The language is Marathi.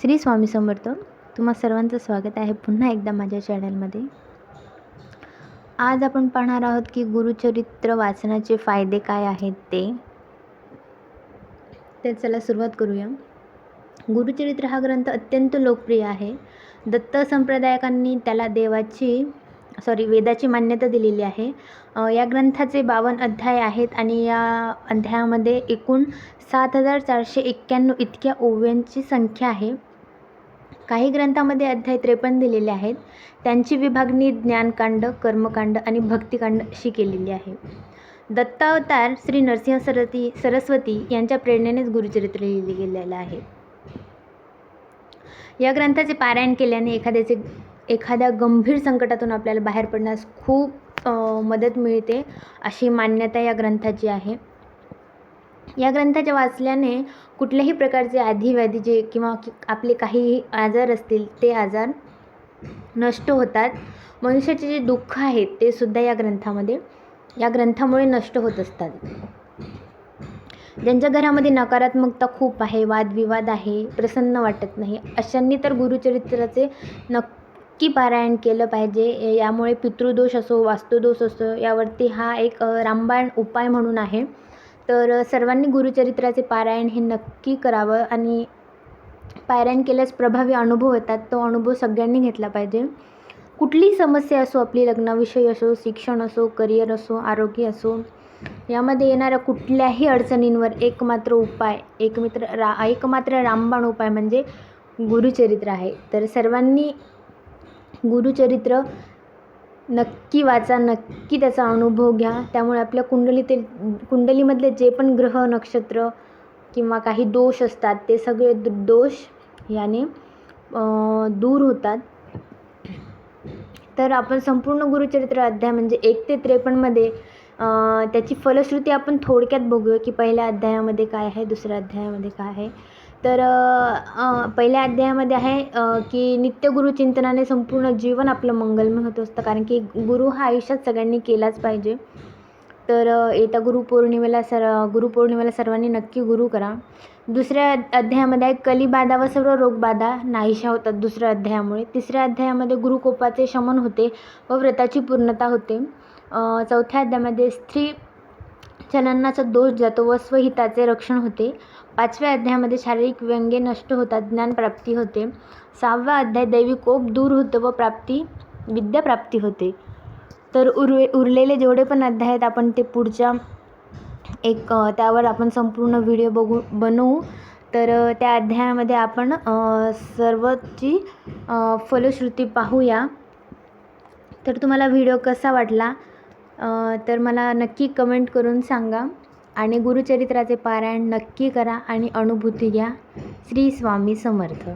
श्री स्वामी समर्थ तुम्हा सर्वांचं स्वागत आहे पुन्हा एकदा माझ्या चॅनलमध्ये. आज आपण पाहणार आहोत की गुरुचरित्र वाचनाचे फायदे काय आहेत ते. तर चला सुरुवात करूया. गुरुचरित्र हा ग्रंथ अत्यंत लोकप्रिय आहे. दत्त संप्रदायकांनी त्याला देवाची सॉरी वेदाची मान्यता दिलेली आहे. या ग्रंथाचे बावन्न अध्याय आहेत आणि या अध्यायामध्ये एकूण सात हजार चारशे एक्क्याण्णव इतक्या ओव्यांची संख्या आहे. काही ग्रंथामध्ये अध्याय त्रेपन्न दिलेले आहेत. त्यांची विभागणी ज्ञानकांड कर्मकांड आणि भक्तिकांड अशी केलेली आहे. दत्तावतार श्री नरसिंह सरस्वती सरस्वती यांच्या प्रेरणेनेच गुरुचरित्र लिहिले गेलेलं आहे. या ग्रंथाचे पारायण केल्याने एखाद्याचे एखाद्या गंभीर संकटातून आपल्याला बाहेर पडण्यास खूप मदत मिळते अशी मान्यता या ग्रंथाची आहे. या ग्रंथाच्या वाचल्याने कुठल्याही प्रकारचे आधीव्याधी जे किंवा आपले काही आजार असतील ते आजार नष्ट होतात. मनुष्याचे जे दुःख आहेत ते सुद्धा या ग्रंथामध्ये या ग्रंथामुळे नष्ट होत असतात. ज्यांच्या घरामध्ये नकारात्मकता खूप आहे वादविवाद आहे प्रसन्न वाटत नाही अशांनी तर गुरुचरित्राचे नक्की पारायण केलं पाहिजे. यामुळे पितृदोष असो वास्तुदोष असो यावरती हा एक रामबाण उपाय म्हणून आहे. तर सर्वांनी गुरुचरित्राचे पारायण हे नक्की करावं आणि पारायण केल्यास प्रभावी अनुभव येतात तो अनुभव सगळ्यांनी घेतला पाहिजे. कुठलीही समस्या असो आपली लग्नाविषयी असो शिक्षण असो करिअर असो आरोग्य असो यामध्ये येणाऱ्या कुठल्याही अडचणींवर एकमात्र उपाय एकमित्र रा एकमात्र रामबाण उपाय म्हणजे गुरुचरित्र आहे. तर सर्वांनी गुरुचरित्र नक्की वाचा नक्की त्याचा अनुभव घ्या. त्यामुळे आपल्या कुंडलीतील कुंडलीमधले जे पण ग्रह नक्षत्र किंवा काही दोष असतात ते सगळे दोष याने दूर होतात. तर आपण संपूर्ण गुरुचरित्र अध्याय म्हणजे एक ते त्रेपन्नमध्ये त्याची फलश्रुती आपण थोडक्यात बघूया की पहिल्या अध्यायामध्ये काय आहे दुसऱ्या अध्यायामध्ये काय आहे. तर पहिल्या अध्यायामध्ये आहे की की नित्यगुरु चिंतनाने संपूर्ण जीवन आपलं मंगलमय होत असतं. कारण की गुरु हा आयुष्यात सगळ्यांनी केलाच पाहिजे. तर येत्या गुरुपौर्णिमेला सर गुरुपौर्णिमेला सर्वांनी नक्की गुरु करा. दुसऱ्या अध्यायामध्ये आहे कलिबाधा व सर्व रोगबाधा नाहीशा होतात दुसऱ्या अध्यायामुळे. तिसऱ्या अध्यायामध्ये गुरुकोपाचे शमन होते व व्रताची पूर्णता होते. चौथ्या अध्यायामध्ये स्त्री चलनाचा दोष जातो व स्वहिताचे रक्षण होते. पाचव्या अध्यायामध्ये शारीरिक व्यंगे नष्ट होतात ज्ञानप्राप्ती होते. सहावा अध्याय दैवी कोप दूर होतं व प्राप्ती विद्याप्राप्ती होते. तर उरवे उरलेले जेवढे पण अध्याय आहेत आपण ते पुढच्या एक त्यावर आपण संपूर्ण व्हिडिओ बघू बनवू. तर त्या अध्यायामध्ये आपण सर्वची फलश्रुती पाहूया. तर तुम्हाला व्हिडिओ कसा वाटला? तर मला नक्की कमेंट करून सांगा आणि गुरुचरित्राचे पारायण नक्की करा आणि अनुभूती घ्या. श्री स्वामी समर्थ.